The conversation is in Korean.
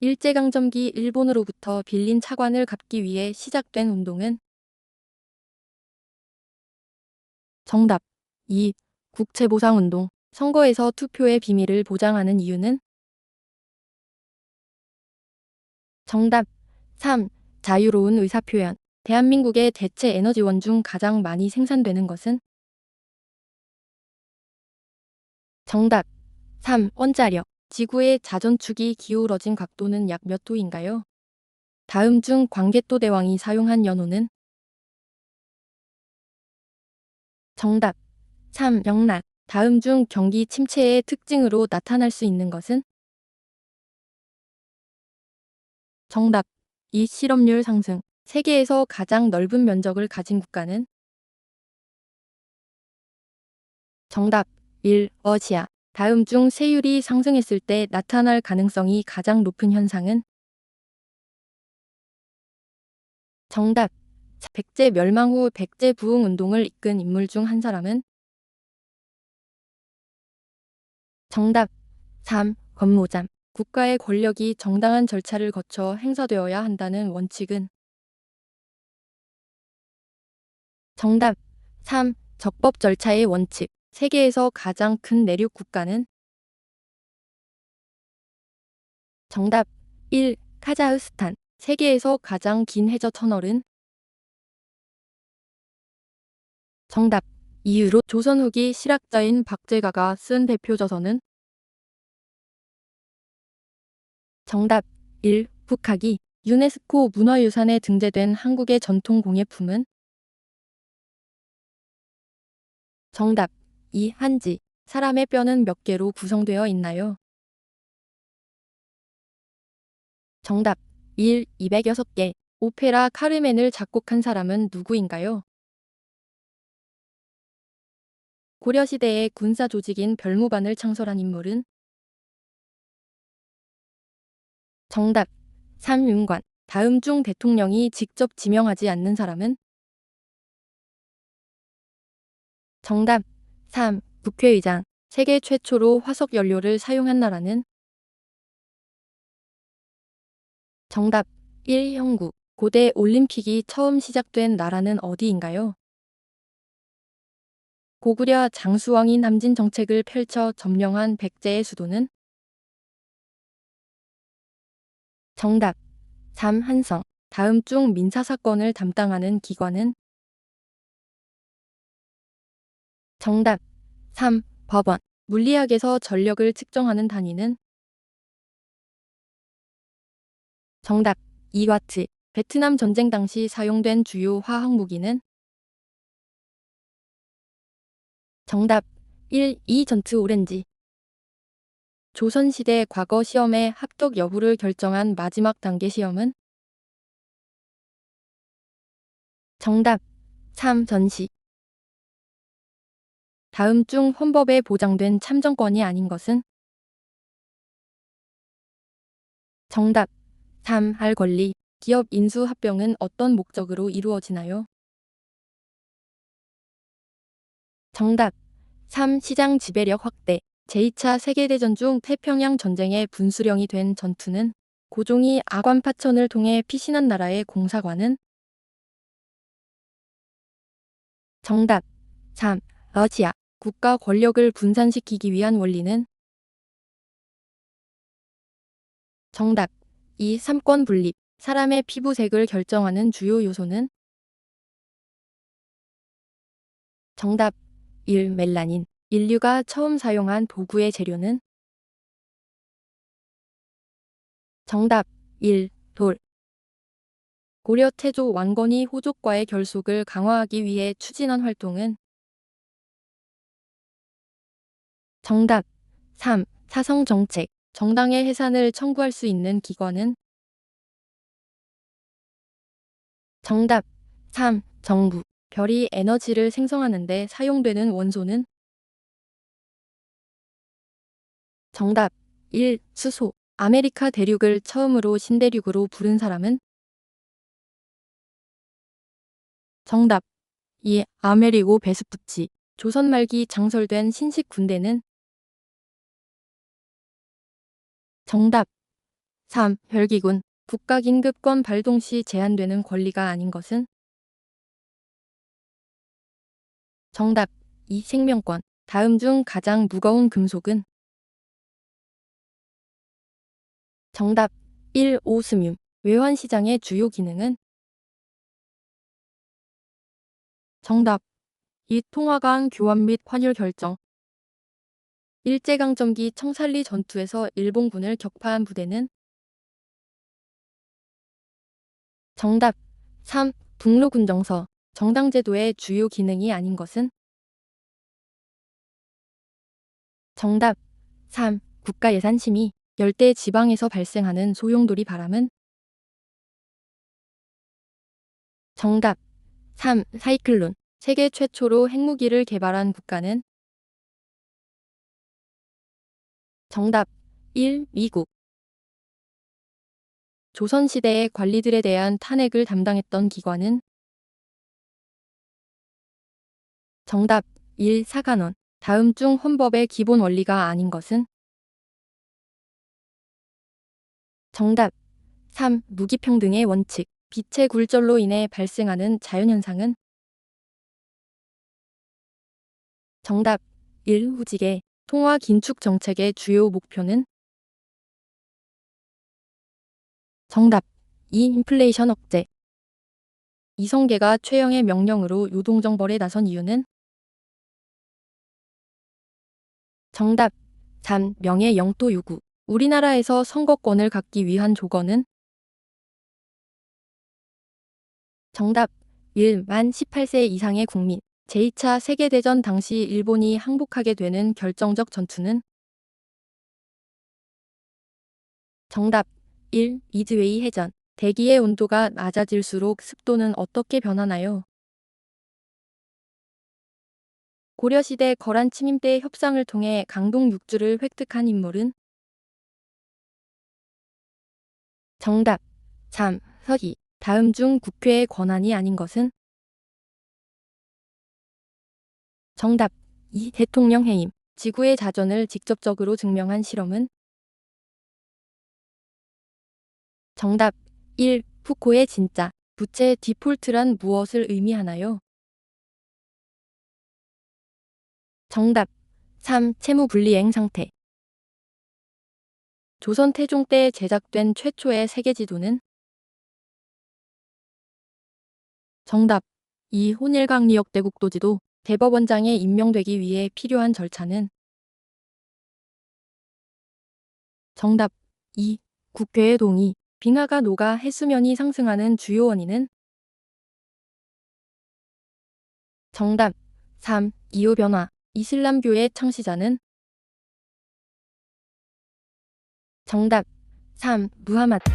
일제강점기 일본으로부터 빌린 차관을 갚기 위해 시작된 운동은 정답 2. 국채보상운동 선거에서 투표의 비밀을 보장하는 이유는 정답 3. 자유로운 의사표현 대한민국의 대체 에너지원 중 가장 많이 생산되는 것은 정답 3. 원자력 지구의 자전축이 기울어진 각도는 약 몇 도인가요? 다음 중 광개토 대왕이 사용한 연호는 정답 3. 영락 다음 중 경기 침체의 특징으로 나타날 수 있는 것은 정답 2. 실업률 상승 세계에서 가장 넓은 면적을 가진 국가는 정답 1. 러시아 다음 중 세율이 상승했을 때 나타날 가능성이 가장 높은 현상은? 정답. 백제 멸망 후 백제 부흥 운동을 이끈 인물 중 한 사람은? 정답. 3. 권모잠. 국가의 권력이 정당한 절차를 거쳐 행사되어야 한다는 원칙은? 정답. 3. 적법 절차의 원칙 세계에서 가장 큰 내륙 국가는 정답 1. 카자흐스탄 세계에서 가장 긴 해저 터널은 정답 2유로 조선 후기 실학자인 박제가가 쓴 대표 저서는 정답 1. 북학이 유네스코 문화유산에 등재된 한국의 전통 공예품은 정답 2. 한지 사람의 뼈는 몇 개로 구성되어 있나요? 정답 1. 206개 오페라 카르멘을 작곡한 사람은 누구인가요? 고려시대의 군사 조직인 별무반을 창설한 인물은 정답 3. 윤관 다음 중 대통령이 직접 지명하지 않는 사람은 정답 3. 국회의장 세계 최초로 화석 연료를 사용한 나라는 정답 1. 형국 고대 올림픽이 처음 시작된 나라는 어디인가요? 고구려 장수왕이 남진 정책을 펼쳐 점령한 백제의 수도는 정답 3. 한성 다음 중 민사 사건을 담당하는 기관은 정답. 3. 법원. 물리학에서 전력을 측정하는 단위는? 정답. 2와트 베트남 전쟁 당시 사용된 주요 화학 무기는? 정답. 1. 2 전트 오렌지. 조선시대 과거 시험의 합격 여부를 결정한 마지막 단계 시험은? 정답. 3. 전시 다음 중 헌법에 보장된 참정권이 아닌 것은 정답 3. 할 권리 기업 인수 합병은 어떤 목적으로 이루어지나요? 정답 3. 시장 지배력 확대 제2차 세계대전 중 태평양 전쟁의 분수령이 된 전투는 고종이 아관 파천을 통해 피신한 나라의 공사관은 정답 3. 러시아 국가 권력을 분산시키기 위한 원리는 정답 2. 삼권 분립 사람의 피부색을 결정하는 주요 요소는 정답 1. 멜라닌 인류가 처음 사용한 도구의 재료는 정답 1. 돌 고려 태조 왕건이 호족과의 결속을 강화하기 위해 추진한 활동은 정답. 3. 사성정책. 정당의 해산을 청구할 수 있는 기관은? 정답. 3. 정부. 별이 에너지를 생성하는 데 사용되는 원소는? 정답. 1. 수소. 아메리카 대륙을 처음으로 신대륙으로 부른 사람은? 정답. 2. 아메리고 베스푸치. 조선 말기 장설된 신식 군대는 정답 3. 별기군. 국가 긴급권 발동 시 제한되는 권리가 아닌 것은? 정답 2. 생명권. 다음 중 가장 무거운 금속은? 정답 1. 오스뮴. 외환시장의 주요 기능은? 정답 2. 통화간 교환 및 환율 결정. 일제강점기 청살리 전투에서 일본군을 격파한 부대는? 정답 3. 북로군정서. 정당제도의 주요 기능이 아닌 것은? 정답 3. 국가예산심의. 열대 지방에서 발생하는 소용돌이 바람은? 정답 3. 사이클론. 세계 최초로 핵무기를 개발한 국가는? 정답 1. 미국. 조선시대의 관리들에 대한 탄핵을 담당했던 기관은? 정답 1. 사관원. 다음 중 헌법의 기본 원리가 아닌 것은? 정답 3. 무기평등의 원칙. 빛의 굴절로 인해 발생하는 자연현상은? 정답 1. 후지개. 통화 긴축 정책의 주요 목표는? 정답 2. 인플레이션 억제. 이성계가 최영의 명령으로 요동정벌에 나선 이유는? 정답 3. 명예 영토 요구. 우리나라에서 선거권을 갖기 위한 조건은? 정답 1. 만 18세 이상의 국민. 제2차 세계대전 당시 일본이 항복하게 되는 결정적 전투는? 정답 1. 이즈웨이 해전. 대기의 온도가 낮아질수록 습도는 어떻게 변하나요? 고려시대 거란 침임 때 협상을 통해 강동 육주를 획득한 인물은? 정답 3. 서기. 다음 중 국회의 권한이 아닌 것은? 정답 2. 대통령 해임. 지구의 자전을 직접적으로 증명한 실험은? 정답 1. 푸코의 진짜. 부채 디폴트란 무엇을 의미하나요? 정답 3. 채무 불이행 상태. 조선 태종 때 제작된 최초의 세계 지도는? 정답 2. 혼일강리역 대국도지도. 대법원장에 임명되기 위해 필요한 절차는? 정답 2. 국회의 동의. 빙하가 녹아 해수면이 상승하는 주요 원인은? 정답 3. 기후변화. 이슬람교의 창시자는? 정답 3. 무하마드.